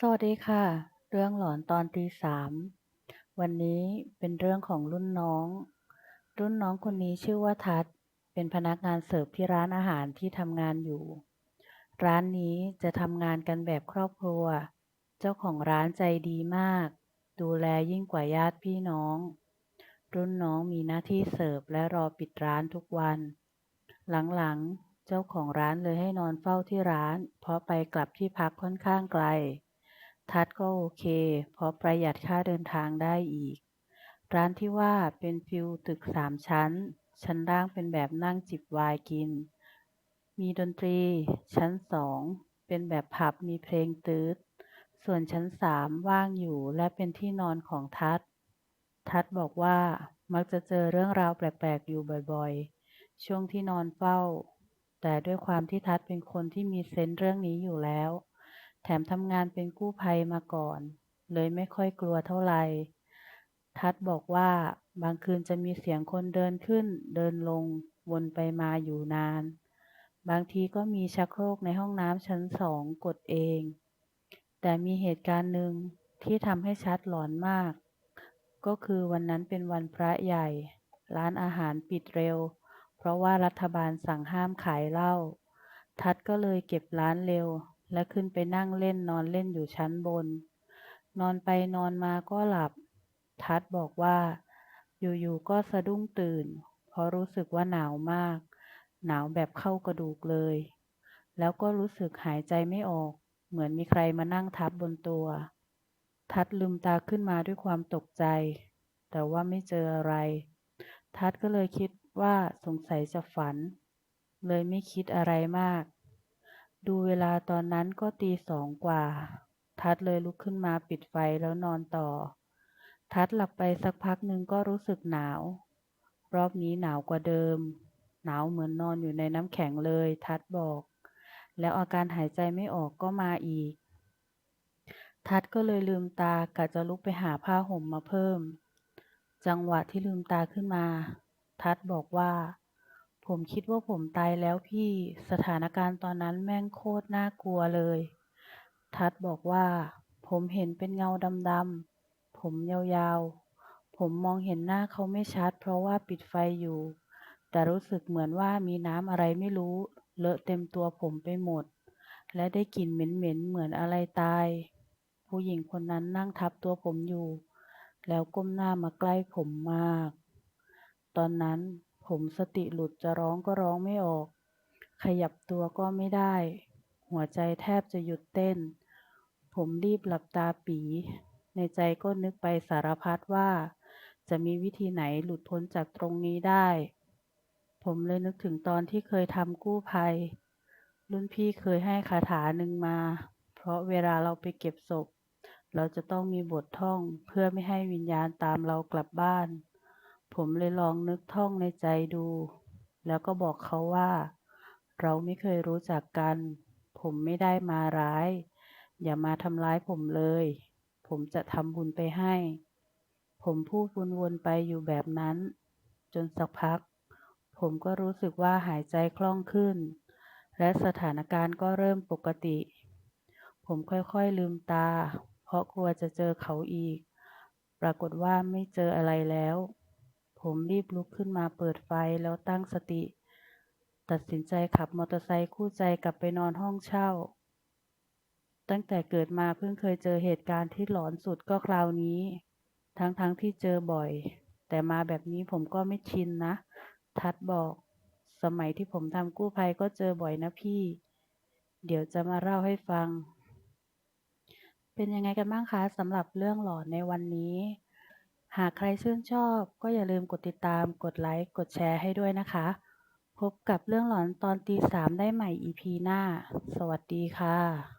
สวัสดีค่ะ เรื่องหลอนตอนตีสามวันนี้เป็นเรื่องของรุ่นน้อง รุ่นน้องคนนี้ชื่อว่าทัศเป็นพนักงานเสิร์ฟที่ร้านอาหารที่ทำงานอยู่ ร้านนี้จะทำงานกันแบบครอบครัว เจ้าของร้านใจดีมาก ดูแลยิ่งกว่าญาติพี่น้อง รุ่นน้องมีหน้าที่เสิร์ฟและรอปิดร้านทุกวัน หลังๆ เจ้าของร้านเลยให้นอนเฝ้าที่ร้าน เพราะไปกลับที่พักค่อนข้างไกล ทัศก็โอเคเพราะประหยัดค่าเดินทางได้อีก ร้านที่ว่าเป็นฟิวตึกสามชั้น ชั้นล่างเป็นแบบนั่งจิบวน์กิน มีดนตรี ชั้นสองเป็นแบบผับมีเพลงตืดส่วนชั้นสามว่างอยู่และเป็นที่นอนของทัศทัศบอกว่ามักจะเจอเรื่องราวแปลกๆ อยู่บ่อยๆ ช่วงที่นอนเฝ้า แต่ด้วยความที่ทัศเป็นคนที่มีเซนส์เรื่องนี้อยู่แล้ว แถมทำงานเป็นกู้ภัยมาก่อน เลยไม่ค่อยกลัวเท่าไหร่ ทัศน์บอกว่าบางคืนจะมีเสียงคนเดินขึ้น เดินลง วนไปมาอยู่นาน บางทีก็มีชักโครกในห้องน้ำชั้นสองกดเอง แต่มีเหตุการณ์หนึ่งที่ทำให้ชัดหลอนมาก ก็คือวันนั้นเป็นวันพระใหญ่ ร้านอาหารปิดเร็ว เพราะว่ารัฐบาลสั่งห้ามขายเหล้าทัศน์ก็เลยเก็บร้านเร็ว และขึ้นไปนั่งเล่นนอนเล่นอยู่ชั้นบน นอนไปนอนมาก็หลับ ทัศน์บอกว่า อยู่ๆก็สะดุ้งตื่น เพราะรู้สึกว่าหนาวมาก หนาวแบบเข้ากระดูกเลย แล้วก็รู้สึกหายใจไม่ออก เหมือนมีใครมานั่งทับบนตัว ทัศน์ลืมตาขึ้นมาด้วยความตกใจ แต่ว่าไม่เจออะไร ทัศน์ก็เลยคิดว่าสงสัยจะฝัน เลยไม่คิดอะไรมาก ดูเวลาตอนนั้นก็ตีสองกว่า ทัศน์เลยลุกขึ้นมาปิดไฟแล้วนอนต่อ ทัศน์หลับไปสักพักหนึ่งก็รู้สึกหนาว รอบนี้หนาวกว่าเดิม หนาวเหมือนนอนอยู่ในน้ำแข็งเลย ทัศน์บอก แล้วอาการหายใจไม่ออกก็มาอีก ทัศน์ก็เลยลืมตากะจะลุกไปหาผ้าห่มมาเพิ่ม จังหวะที่ลืมตาขึ้นมา ทัศน์บอกว่า ผมคิดว่าผมตายแล้วพี่สถานการณ์ตอนนั้นแม่งโคตรน่ากลัวเลย ทัศน์บอกว่า ผมเห็นเป็นเงาดำๆผมยาวๆ ผมมองเห็นหน้าเขาไม่ชัด เพราะว่าปิดไฟอยู่ แต่รู้สึกเหมือนว่ามีน้ำอะไรไม่รู้ เลอะเต็มตัวผมไปหมด และได้กลิ่นเหม็นๆเหมือนอะไรตาย ผู้หญิงคนนั้นนั่งทับตัวผมอยู่ แล้วก้มหน้ามาใกล้ผมมาก ตอนนั้น ผมสติหลุดจะร้องก็ร้องไม่ออก ขยับตัวก็ไม่ได้ หัวใจแทบจะหยุดเต้น ผมรีบหลับตาปี ในใจก็นึกไปสารพัดว่า จะมีวิธีไหนหลุดพ้นจากตรงนี้ได้ ผมเลยนึกถึงตอนที่เคยทำกู้ภัย รุ่นพี่เคยให้คาถาหนึ่งมา เพราะเวลาเราไปเก็บศพ เราจะต้องมีบทท่องเพื่อไม่ให้วิญญาณตามเรากลับบ้าน ผมเลยลองนึกท่องในใจดู แล้วก็บอกเขาว่า เราไม่เคยรู้จักกัน ผมไม่ได้มาร้าย อย่ามาทำร้ายผมเลย ผมจะทำบุญไปให้ ผมพูดวนๆไปอยู่แบบนั้น จนสักพัก ผมก็รู้สึกว่าหายใจคล่องขึ้น และสถานการณ์ก็เริ่มปกติ ผมค่อยๆลืมตา เพราะกลัวจะเจอเขาอีก ปรากฏว่าไม่เจออะไรแล้ว ผมรีบลุกขึ้นมาเปิดไฟแล้วตั้งสติ ตัดสินใจขับมอเตอร์ไซค์คู่ใจกลับไปนอนห้องเช่า ตั้งแต่เกิดมาเพิ่งเคยเจอเหตุการณ์ที่หลอนสุดก็คราวนี้ ทั้งๆทที่เจอบ่อย แต่มาแบบนี้ผมก็ไม่ชินนะ ทัดบอก สมัยที่ผมทำกู้ภัยก็เจอบ่อยนะพี่ เดี๋ยวจะมาเล่าให้ฟัง เป็นยังไงกันบ้างคะสำหรับเรื่องหลอนในวันนี้ หากใครชื่นชอบก็อย่าลืมกดติดตาม กดไลค์ กดแชร์ให้ด้วยนะคะ พบกับเรื่องหลอนตอนตีสามได้ใหม่ EP หน้า สวัสดีค่ะ